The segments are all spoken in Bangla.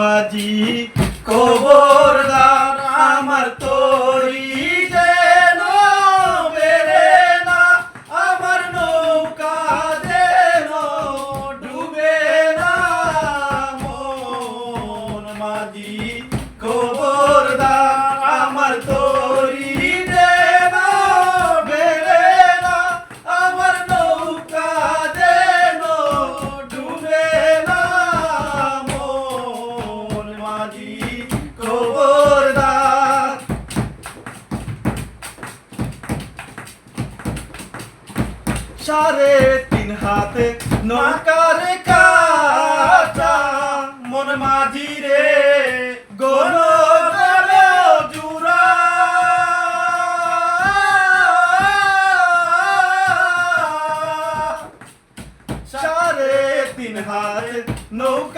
মাঝি খবরদার আমার তরি। সাড়ে তিন হাতে নৌকার কাটা মন মাঝি রে জুড়া। সাড়ে তিন হাতে নৌকার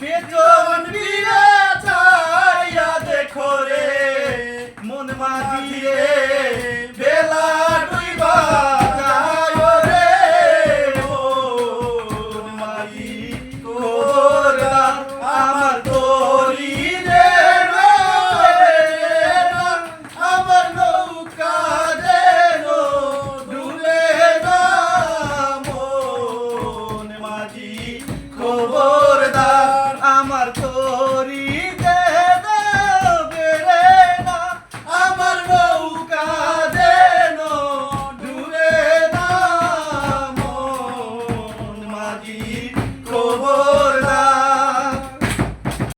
পেটন বিরা চাইয়া দেখো রে মন মাঝি রে